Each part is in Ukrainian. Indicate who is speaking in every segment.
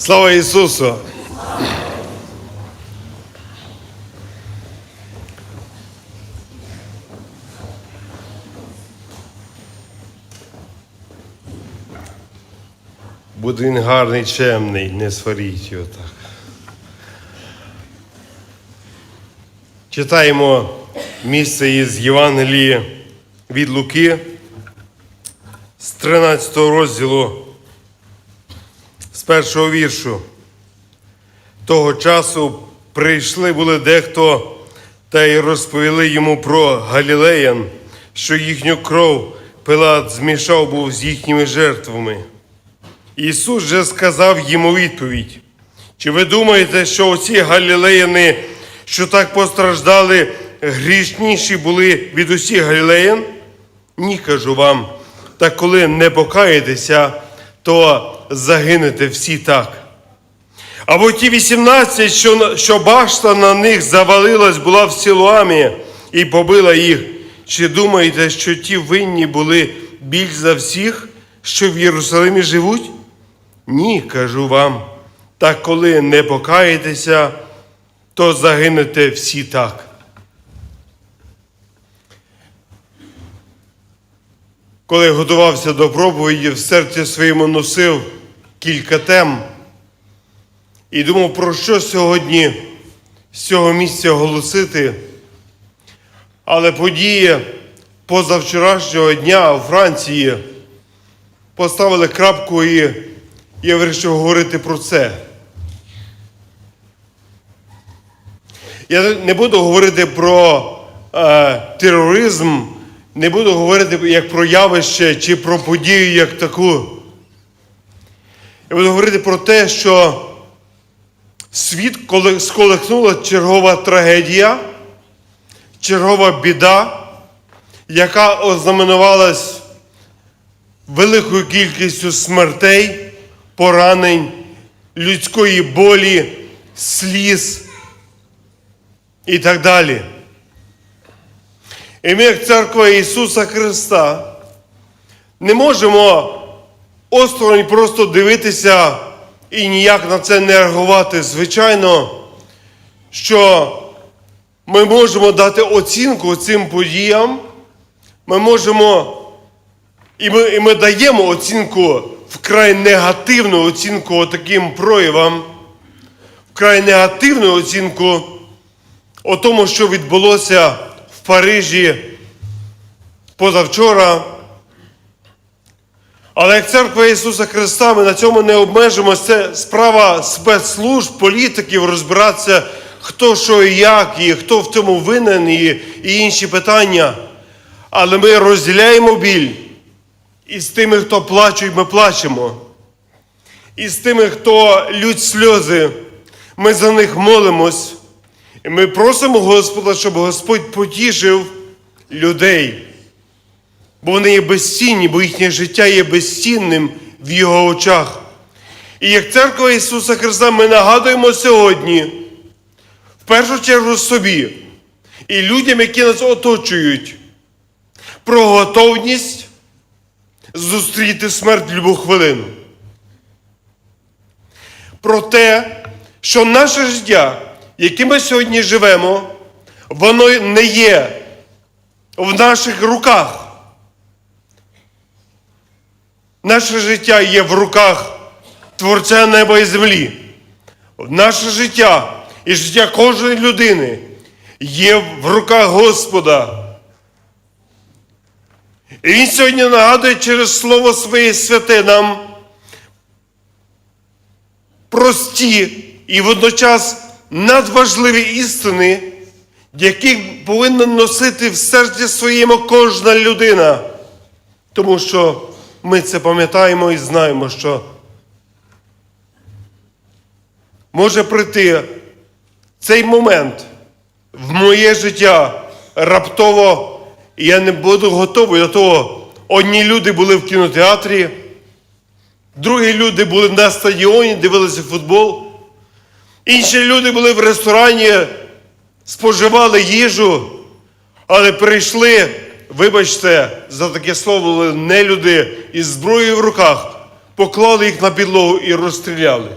Speaker 1: Слава Ісусу! Буде він гарний, чемний, не сваріть його так. Читаємо місце із Євангелії від Луки з 13 розділу з першого віршу. Того часу прийшли були дехто та й розповіли йому про Галілеян, що їхню кров Пилат змішав був з їхніми жертвами. Ісус же сказав йому відповідь: Чи ви думаєте, що оці галілеяни, що так постраждали, грішніші були від усіх галілеян? Ні, кажу вам. Та коли не покаєтеся, то загинете всі так. Або ті 18, що, що башта на них завалилась, була в Силуамі і побила їх. Чи думаєте, що ті винні були більш за всіх, що в Єрусалимі живуть? Ні, кажу вам. Та коли не покаєтеся, то загинете всі так. Коли готувався до проповіді, в серці своєму носив кілька тем і думав, про що сьогодні з цього місця оголосити. Але події позавчорашнього дня у Франції поставили крапку, і я вирішив говорити про це. Я не буду говорити про е, тероризм, не буду говорити як про явище чи про подію як таку. Я буду говорити про те, що світ сколихнула чергова трагедія, чергова біда, яка ознаменувалась великою кількістю смертей, поранень, людської болі, сліз і так далі. І ми, як церква Ісуса Христа, не можемо осторонь просто дивитися і ніяк на це не реагувати. Звичайно, що ми можемо дати оцінку цим подіям, ми можемо, і ми, і ми даємо оцінку вкрай негативну оцінку таким проявам, вкрай негативну оцінку о тому, що відбулося в Парижі позавчора. Але як церква Ісуса Христа, ми на цьому не обмежимося. Це справа спецслужб, політиків розбиратися, хто що і як, і хто в цьому винен, і, і інші питання. Але ми розділяємо біль. І з тими, хто плачуть, ми плачемо. І з тими, хто лють сльози, ми за них молимось. І ми просимо Господа, щоб Господь потішив людей. Бо вони є безцінні, бо їхнє життя є безцінним в Його очах. І як церква Ісуса Христа ми нагадуємо сьогодні, в першу чергу собі і людям, які нас оточують, про готовність зустріти смерть в любу хвилину. Про те, що наше життя, яким ми сьогодні живемо, воно не є в наших руках. Наше життя є в руках Творця неба і землі. Наше життя і життя кожної людини є в руках Господа. І Він сьогодні нагадує через Слово Своє святе нам прості і водночас надважливі істини, які повинна носити в серці своєму кожна людина. Тому що ми це пам'ятаємо і знаємо, що може прийти цей момент в моє життя раптово, і я не буду готовий до того. Одні люди були в кінотеатрі, другі люди були на стадіоні, дивилися футбол, інші люди були в ресторані, споживали їжу, але прийшли, вибачте, за таке слово, не люди із зброєю в руках, поклали їх на підлогу і розстріляли.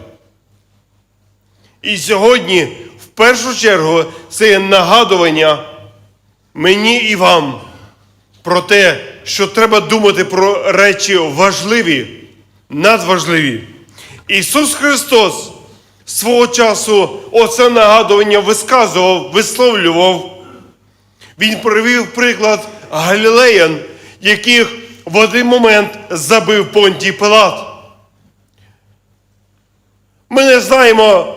Speaker 1: І сьогодні, в першу чергу, це є нагадування мені і вам про те, що треба думати про речі важливі, надважливі. Ісус Христос свого часу оце нагадування висказував, висловлював. Він привів приклад галілеян, яких в один момент забив Понтій Пилат. Ми не знаємо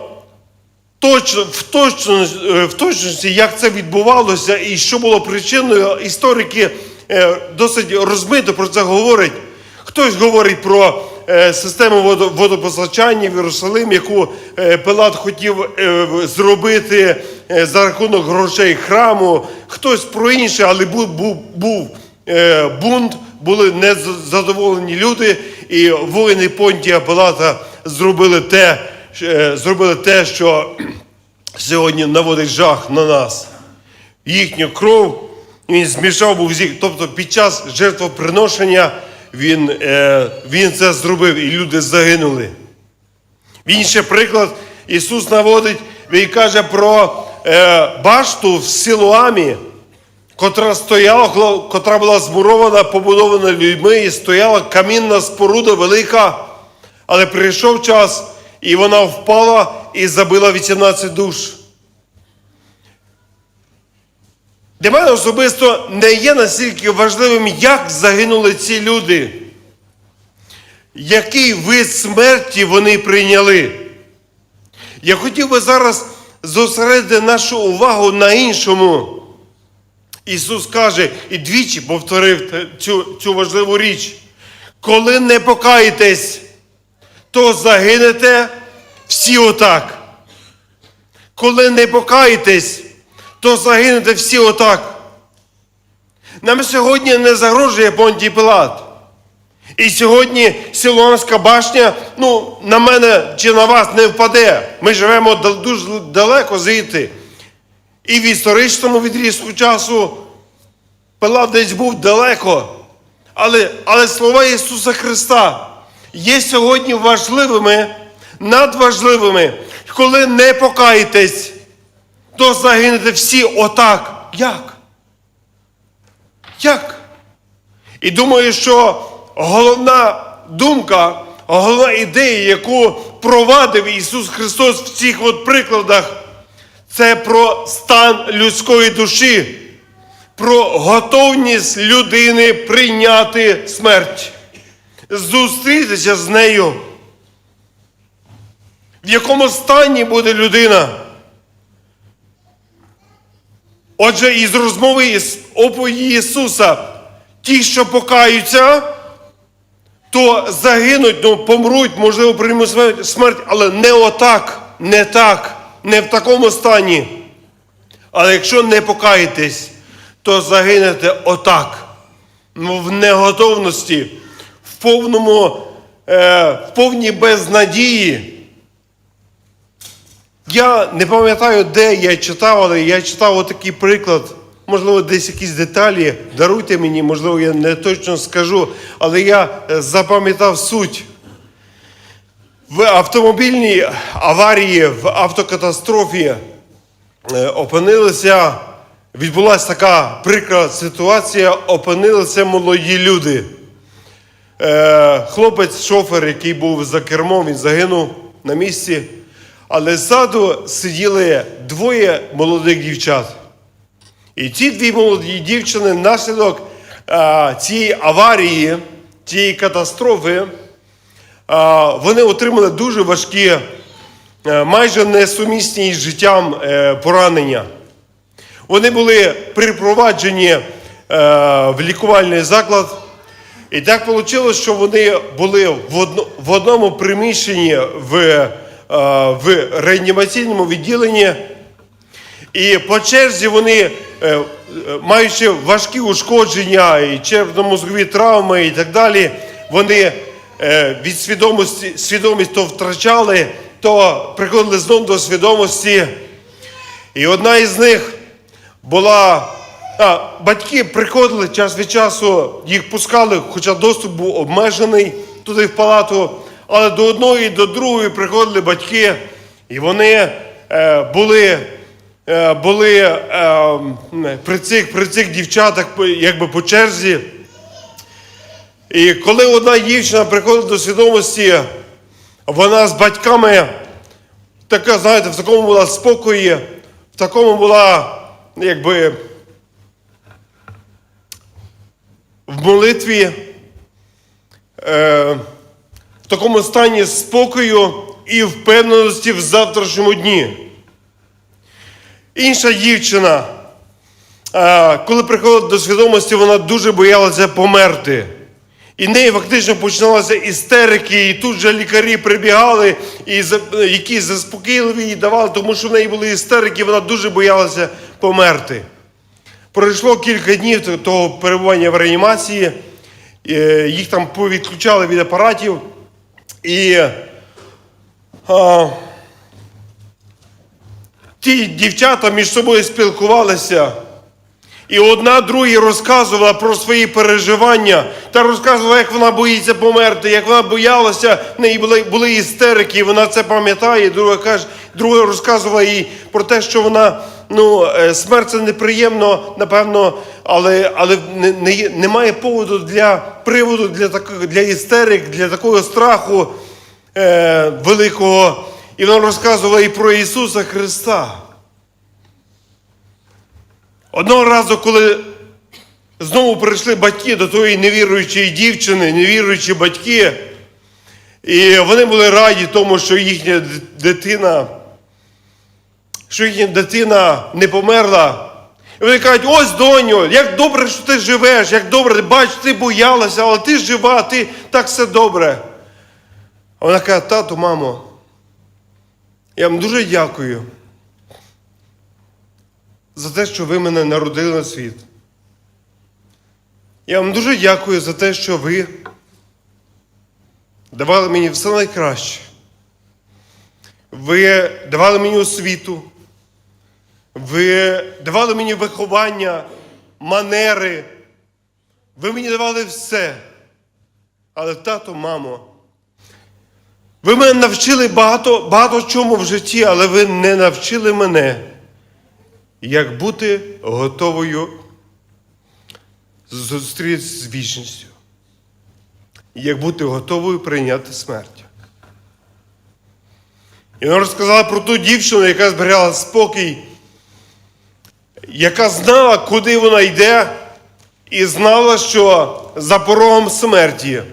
Speaker 1: точно, в, точно, в точності, як це відбувалося і що було причиною. Історики е, досить розмито про це говорять. Хтось говорить про е, систему водо- водопостачання в Єрусалим, яку е, Пилат хотів е, зробити е, за рахунок грошей храму. Хтось про інше, але був, був, був е, бунт, були незадоволені люди, і воїни Понтія Пилата зробили те, е, зробили те, що сьогодні наводить жах на нас. Їхню кров він змішав був з їх. Тобто під час жертвоприношення він, е, він це зробив, і люди загинули. Він ще приклад Ісус наводить, він каже про е, башту в Силуамі, котра стояла, котра була змурована, побудована людьми, і стояла камінна споруда велика, але прийшов час, і вона впала і забила 18 душ. Для мене особисто не є настільки важливим, як загинули ці люди, який вид смерті вони прийняли. Я хотів би зараз зосередити нашу увагу на іншому. Ісус каже і двічі повторив цю, цю важливу річ. Коли не покаєтесь, то загинете всі отак. Коли не покаєтесь, то загинете всі отак. Нам сьогодні не загрожує Понтій Пилат. І сьогодні Силуанська башня, ну, на мене чи на вас не впаде. Ми живемо дуже далеко звідти. І в історичному відрізку часу Пилат десь був далеко. Але, але слова Ісуса Христа є сьогодні важливими, надважливими. Коли не покаєтесь, то загинете всі отак. Як? Як? І думаю, що головна думка, головна ідея, яку провадив Ісус Христос в цих от прикладах, це про стан людської душі, про готовність людини прийняти смерть, зустрітися з нею. В якому стані буде людина? Отже, із розмови із оповіді Ісуса, ті, що покаються, то загинуть, ну, помруть, можливо, приймуть смерть- але не отак, не так, не в такому стані. Але якщо не покаєтесь, то загинете отак, ну, в неготовності, в повному, е, в повній безнадії. Я не пам'ятаю, де я читав, але я читав отакий приклад. Можливо, десь якісь деталі. Даруйте мені, можливо, я не точно скажу, але я е, запам'ятав суть. В автомобільній аварії, в автокатастрофі е, опинилися, відбулася така прикра ситуація, опинилися молоді люди. Е, Хлопець, шофер, який був за кермом, він загинув на місці. Але ззаду сиділи двоє молодих дівчат. І ці дві молоді дівчини внаслідок е, цієї аварії, цієї катастрофи, е, вони отримали дуже важкі, е, майже несумісні із життям е, поранення. Вони були припроваджені е, в лікувальний заклад. І так вийшло, що вони були в, одно, в одному приміщенні в, в реанімаційному відділенні. І по черзі вони, е, е, маючи важкі ушкодження, і черепно-мозгові травми і так далі, вони е, від свідомості свідомість то втрачали, то приходили знову до свідомості. І одна із них була. А, батьки приходили час від часу, їх пускали, хоча доступ був обмежений туди в палату. Але до одної і до другої приходили батьки І вони е, були, е, були е, при, цих, при цих дівчатах якби по черзі. І коли одна дівчина приходить до свідомості, вона з батьками така, знаєте, в такому була спокої, в такому була, якби, в молитві, е, в такому стані спокою і впевненості в завтрашньому дні. Інша дівчина, е, коли приходила до свідомості, вона дуже боялася померти. І неї фактично починалися істерики, і тут же лікарі прибігали, і які заспокійливі їй давали, тому що в неї були істерики, вона дуже боялася померти. Пройшло кілька днів того перебування в реанімації, е, їх там повідключали від апаратів. І а, ті дівчата між собою спілкувалися. І одна другій розказувала про свої переживання та розказувала, як вона боїться померти, як вона боялася, в неї були, були істерики, і вона це пам'ятає. Друга каже, друга розказувала їй про те, що вона ну, е, смерть це неприємно, напевно, але, але не, не, немає поводу для приводу для, такого, для істерик, для такого страху е, великого. І вона розказувала і про Ісуса Христа. Одного разу, коли знову прийшли батьки до тої невіруючої дівчини, невіруючі батьки, і вони були раді тому, що їхня дитина, що їхня дитина не померла. І вони кажуть, ось доню, як добре, що ти живеш, як добре, бач, ти боялася, але ти жива, ти так все добре. А вона каже, тату, мамо, я вам дуже дякую за те, що ви мене народили на світ. Я вам дуже дякую за те, що ви давали мені все найкраще. Ви давали мені освіту, ви давали мені виховання, манери. Ви мені давали все. Але тато, мамо, ви мене навчили багато, багато чому в житті, але ви не навчили мене як бути готовою зустрітися з вічністю, як бути готовою прийняти смерть. І вона розказала про ту дівчину, яка зберігала спокій, яка знала, куди вона йде, і знала, що за порогом смерті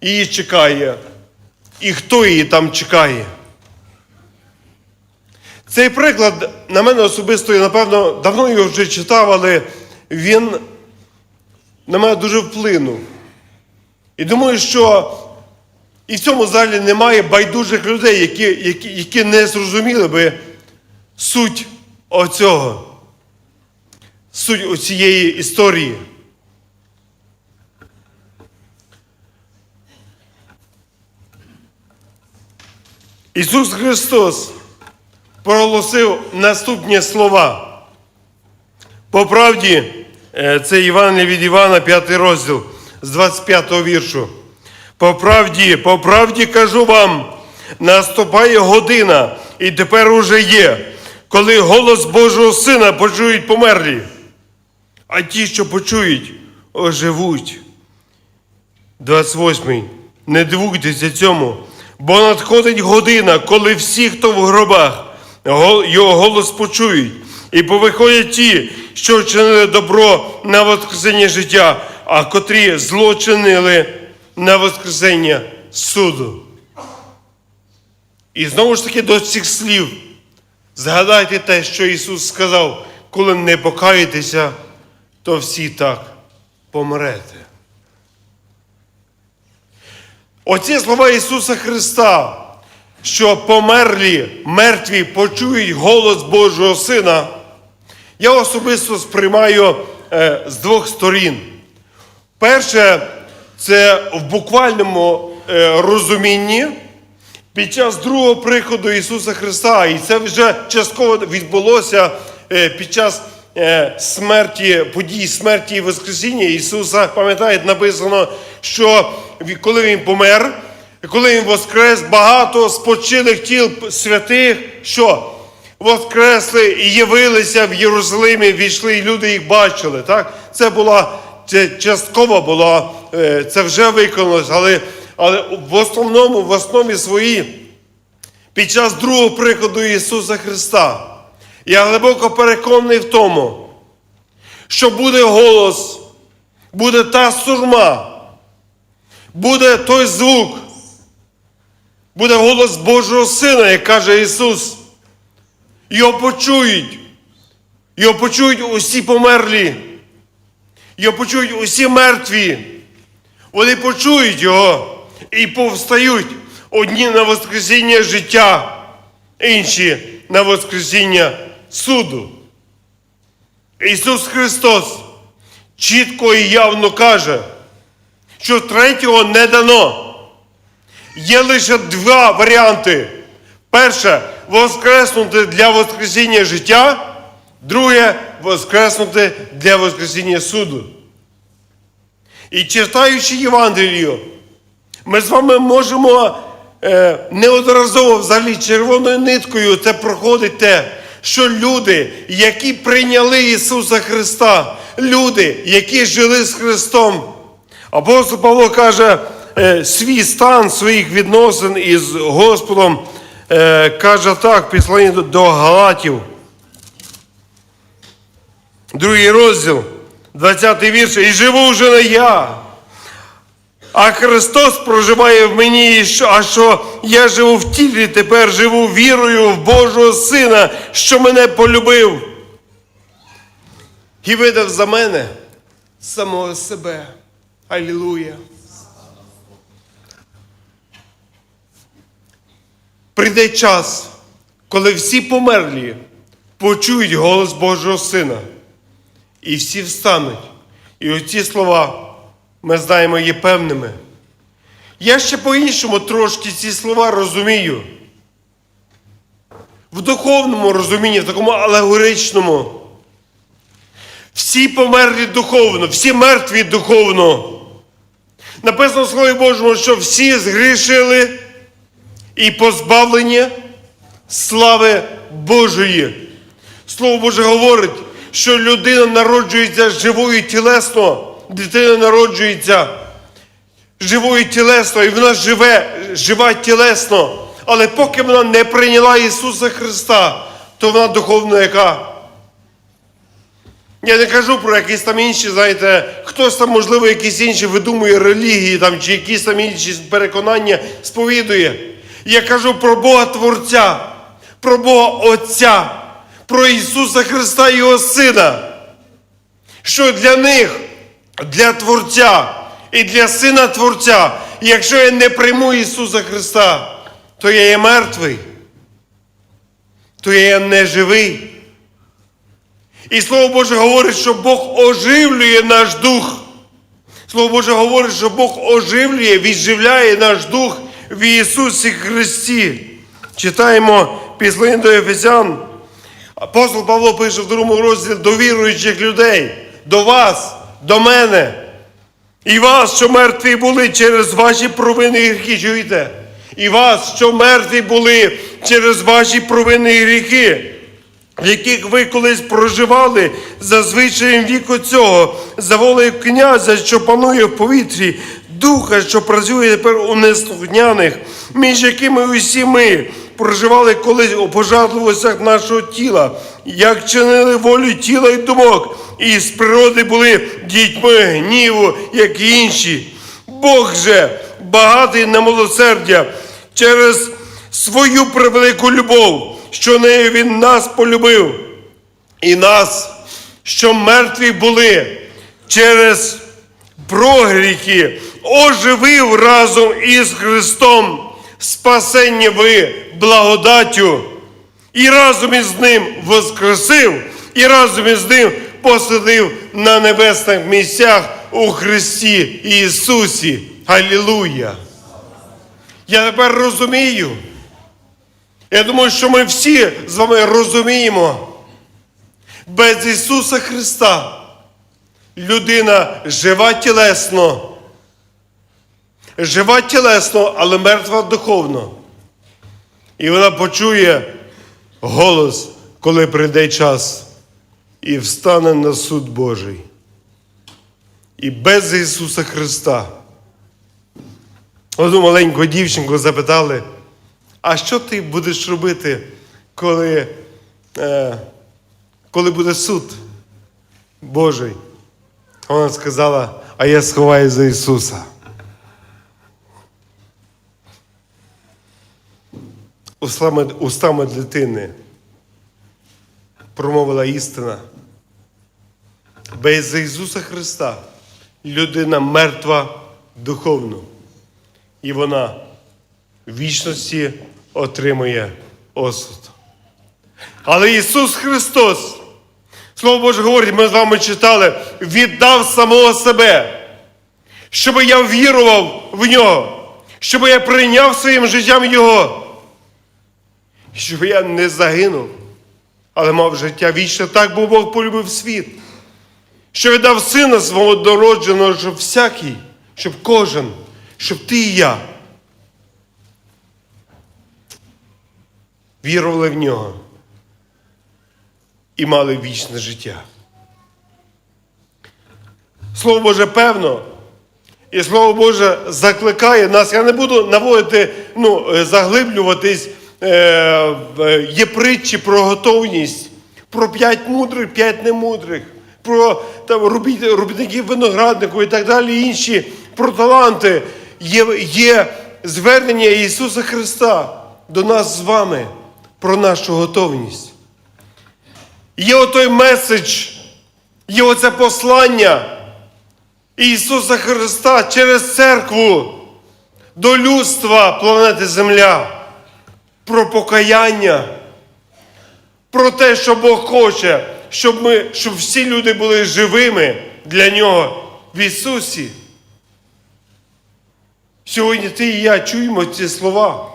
Speaker 1: її чекає, і хто її там чекає. Цей приклад на мене особисто, я напевно, давно його вже читав, але він на мене дуже вплинув. І думаю, що і в цьому залі немає байдужих людей, які, які, які не зрозуміли би суть оцього, суть оцієї історії. Ісус Христос проголосив наступні слова. По правді, е, це Іван від Івана, 5 розділ з 25 віршу. По правді, по правді кажу вам, наступає година, і тепер уже є, коли голос Божого Сина почують померлі, а ті, що почують, оживуть. 28. Не дивуйтеся цьому, бо надходить година, коли всі, хто в гробах, його голос почують, і повиходять ті, що вчинили добро на воскресення життя, а котрі зло чинили на воскресення суду. І знову ж таки до цих слів згадайте те, що Ісус сказав, коли не покаєтеся, то всі так помрете. Оці слова Ісуса Христа, що померлі, мертві почують голос Божого Сина, я особисто сприймаю е, з двох сторін. Перше, це в буквальному е, розумінні. Під час другого приходу Ісуса Христа, і це вже частково відбулося е, під час е, смерті, подій смерті і Воскресіння Ісуса, пам'ятаєте, написано, що коли Він помер, І коли Він воскрес, багато спочилих тіл святих, що воскресли і явилися в Єрусалимі, війшли, і люди їх бачили. Так? Це була це частково було, е, це вже виконалось, але, але в основному, в основі своїй, під час другого приходу Ісуса Христа, я глибоко переконаний в тому, що буде голос, буде та сурма, буде той звук, буде голос Божого Сина, як каже Ісус. Його почують. Його почують усі померлі. Його почують усі мертві. Вони почують його і повстають одні на Воскресіння життя, інші на Воскресіння суду. Ісус Христос чітко і явно каже, що третього не дано. Є лише два варіанти. Перше воскреснути для Воскресіння життя, друге воскреснути для Воскресіння суду. І читаючи Євангелію, ми з вами можемо е, неодноразово взагалі червоною ниткою це проходить те, що люди, які прийняли Ісуса Христа, люди, які жили з Христом, апостол Павло каже, свій стан своїх відносин із Господом, е, каже так, післання до- до Галатів. Другий розділ, 20 вірш. І живу вже не я, а Христос проживає в мені, а що я живу в тілі, тепер живу вірою в Божого Сина, що мене полюбив. І видав за мене самого себе. Алілуя. Прийде час, коли всі померлі почують голос Божого Сина. І всі встануть. І оці слова, ми знаємо, є певними. Я ще по-іншому трошки ці слова розумію. В духовному розумінні, в такому алегоричному. Всі померлі духовно, всі мертві духовно. Написано в Слові Божому, що всі згрішили і позбавлені слави Божої. Слово Боже говорить, що людина народжується живою тілесно, дитина народжується живою тілесно, і вона живе, жива тілесно. Але поки вона не прийняла Ісуса Христа, то вона духовно яка? Я не кажу про якісь там інші, знаєте, хтось там, можливо, якісь інші видумує релігії там, чи якісь там інші переконання сповідує. Я кажу про Бога Творця, про Бога Отця, про Ісуса Христа і Його Сина. Що для них, для Творця і для Сина Творця, якщо я не прийму Ісуса Христа, то я є мертвий, то я є неживий. І Слово Боже говорить, що Бог оживлює наш дух. Слово Боже говорить, що Бог оживлює, відживляє наш дух в Ісусі Христі. Читаємо післання до Ефесян. Апостол Павло пише в другому розділі до віруючих людей, до вас, до мене. І вас, що мертві були через ваші провини і гріхи, чуєте? І вас, що мертві були через ваші провини і гріхи, в яких ви колись проживали за звичаєм віку цього, за волею князя, що панує в повітрі, духа, що працює тепер у неслухняних, між якими усі ми проживали колись у пожадливостях нашого тіла, як чинили волю тіла і думок, і з природи були дітьми гніву, як і інші. Бог же, багатий на милосердя, через свою превелику любов, що нею Він нас полюбив, і нас, що мертві були через прогріхи, оживив разом із Христом, спасення ви благодаттю, і разом із Ним воскресив, і разом із Ним посадив на небесних місцях у Христі Ісусі. Алілуя! Я тепер розумію. Я думаю, що ми всі з вами розуміємо. Без Ісуса Христа людина жива тілесно, жива тілесно, але мертва духовно. І вона почує голос, коли прийде час, і встане на суд Божий. І без Ісуса Христа. Одну маленьку дівчинку запитали, а що ти будеш робити, коли, е, коли буде суд Божий? Вона сказала, а я сховаю за Ісуса. Устами, устами дитини промовила істина. Без Ісуса Христа людина мертва духовно. І вона в вічності отримує осуд. Але Ісус Христос, Слово Боже говорить, ми з вами читали, віддав самого себе, щоб я вірував в нього, щоб я прийняв своїм життям Його, щоб я не загинув, але мав життя вічне, так бо Бог полюбив світ, що віддав сина свого однородженого, щоб всякий, щоб кожен, щоб ти і я вірували в нього і мали вічне життя. Слово Боже певно, і Слово Боже закликає нас. Я не буду наводити, ну, е, заглиблюватись. Е, є притчі про готовність, про п'ять мудрих, п'ять немудрих, про там, робітників винограднику і так далі, інші, про таланти. Є, є звернення Ісуса Христа до нас з вами про нашу готовність. Є отой меседж, є оце послання Ісуса Христа через церкву до людства планети Земля, покаяння, про те, що Бог хоче, щоб, ми, щоб всі люди були живими для Нього в Ісусі. Сьогодні ти і я чуємо ці слова.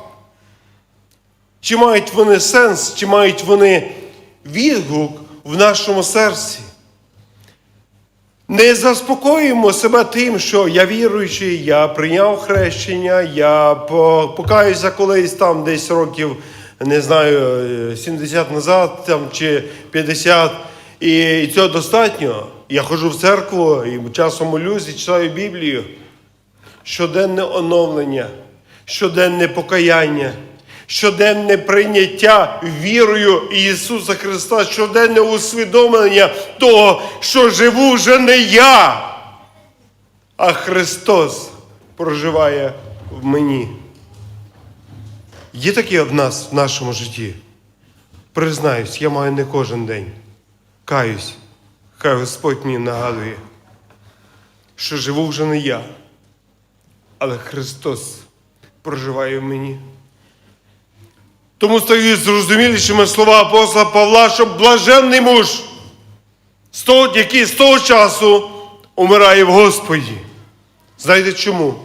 Speaker 1: Чи мають вони сенс, чи мають вони відгук в нашому серці? Не заспокоюємо себе тим, що я віруючий, я прийняв хрещення, я по- покаюся колись там десь років, не знаю, е, 70 назад там, чи 50, і, і цього достатньо. Я ходжу в церкву і часом молюсь і читаю Біблію. Щоденне оновлення, щоденне покаяння, щоденне прийняття вірою Ісуса Христа, щоденне усвідомлення того, що живу вже не я, а Христос проживає в мені. Є таке в нас в нашому житті. Признаюсь, я маю не кожен день. Каюсь, хай Господь мені нагадує, що живу вже не я але Христос проживає в мені. Тому стають зрозумілішими слова апостола Павла, що блаженний муж, який з того часу умирає в Господі. Знаєте чому?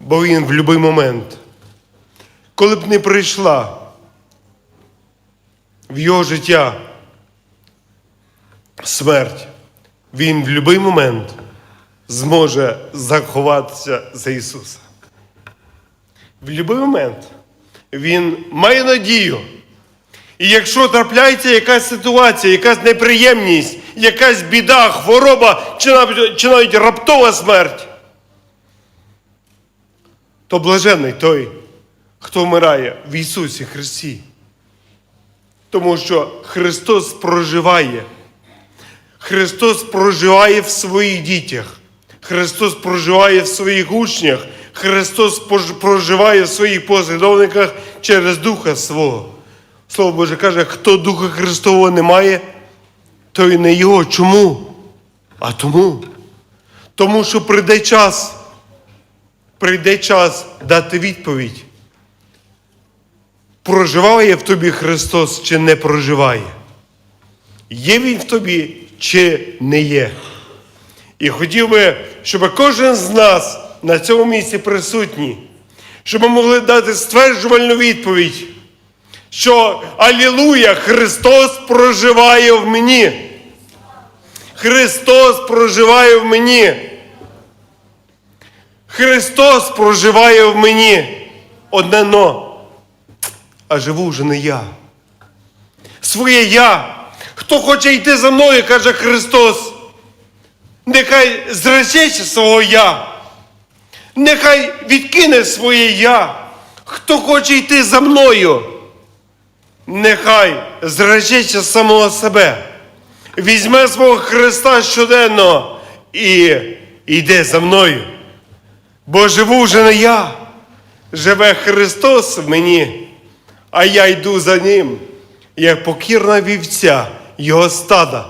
Speaker 1: Бо він в будь-який момент, коли б не прийшла в його життя смерть, він в будь-який момент зможе заховатися за Ісуса. В будь-який момент Він має надію. І якщо трапляється якась ситуація, якась неприємність, якась біда, хвороба чи навіть, раптова смерть, то блаженний той, хто вмирає в Ісусі Христі. Тому що Христос проживає. Христос проживає в своїх дітях. Христос проживає в своїх учнях. Христос проживає в своїх послідовниках через Духа свого. Слово Боже каже, хто Духа Христового не має, той не його. Чому? А тому. Тому що прийде час, прийде час дати відповідь. Проживає в тобі Христос чи не проживає? Є Він в тобі чи не є? І хотів би, щоб кожен з нас на цьому місці присутній, щоб ми могли дати стверджувальну відповідь, що Алілуя, Христос проживає в мені. Христос проживає в мені. Христос проживає в мені. Одне но. А живу вже не я. Своє я. Хто хоче йти за мною, каже Христос. Нехай зречеться свого я. Нехай відкине своє я. Хто хоче йти за мною, нехай зречеться самого себе. Візьме свого Христа щоденно і йде за мною. Бо живу вже не я, живе Христос в мені, а я йду за Ним, як покірна вівця Його стада.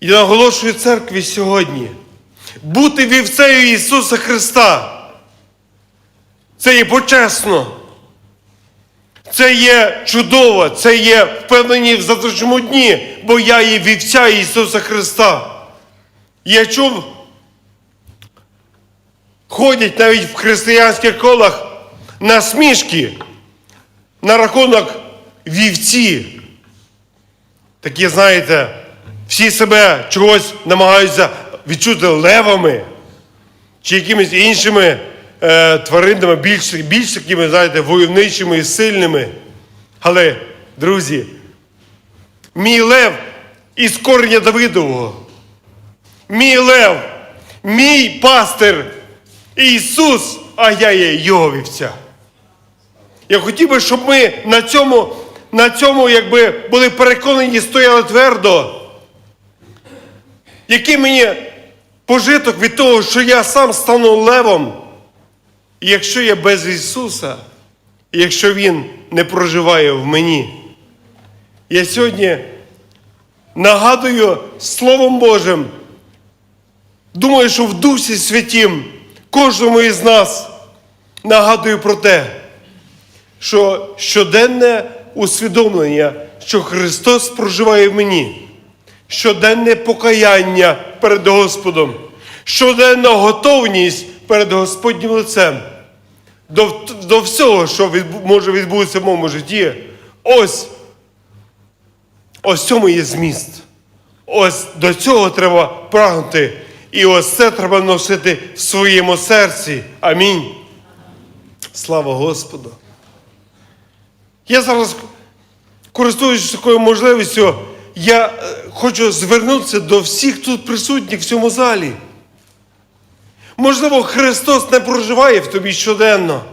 Speaker 1: І наголошую церкві сьогодні. Бути вівцею Ісуса Христа. Це є почесно. Це є чудово, це є впевнені в завтрашньому дні, бо я є вівця Ісуса Христа. Я чув, ходять навіть в християнських колах насмішки на рахунок вівці. Такі, знаєте, всі себе чогось намагаються відчути левами чи якимись іншими е, тваринами, більш, більш такими, знаєте, войовничими і сильними. Але, друзі, мій лев із корення Давидового. Мій лев, мій пастир Ісус, а я є його вівця. Я хотів би, щоб ми на цьому, на цьому якби були переконані, стояли твердо. Який мені пожиток від того, що я сам стану левом, якщо я без Ісуса, якщо Він не проживає в мені. Я сьогодні нагадую Словом Божим, думаю, що в Дусі Святім кожному із нас нагадую про те, що щоденне усвідомлення, що Христос проживає в мені, щоденне покаяння перед Господом, щоденна готовність перед Господнім лицем до, до всього, що відбу- може відбутися в моєму житті. Ось, ось цьому є зміст. Ось до цього треба прагнути. І ось це треба носити в своєму серці. Амінь. Слава Господу. Я зараз, користуючись такою можливістю, я е, хочу звернутися до всіх тут присутніх в цьому залі. Можливо, Христос не проживає в тобі щоденно.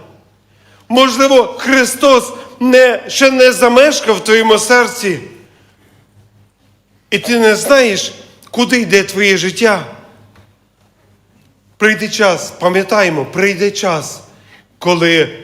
Speaker 1: Можливо, Христос не, ще не замешкав в твоєму серці. І ти не знаєш, куди йде твоє життя. Прийде час, пам'ятаємо, прийде час, коли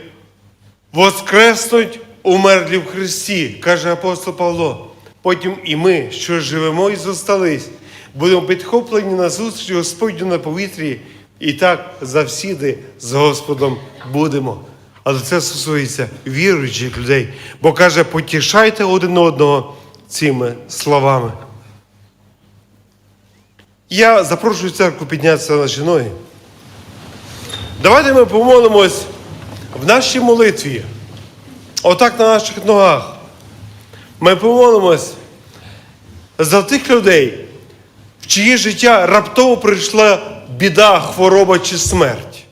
Speaker 1: воскреснуть умерлі в Христі, каже апостол Павло. Потім і ми, що живемо і зостались, будемо підхоплені на зустріч Господню на повітрі, і так завсіди з Господом будемо. Але це стосується віруючих людей, бо каже, потішайте один одного цими словами. Я запрошую церкву піднятися на наші ноги. Давайте ми помолимось в нашій молитві, отак на наших ногах. Ми помолимось за тих людей, в чиї життя раптово прийшла біда, хвороба чи смерть.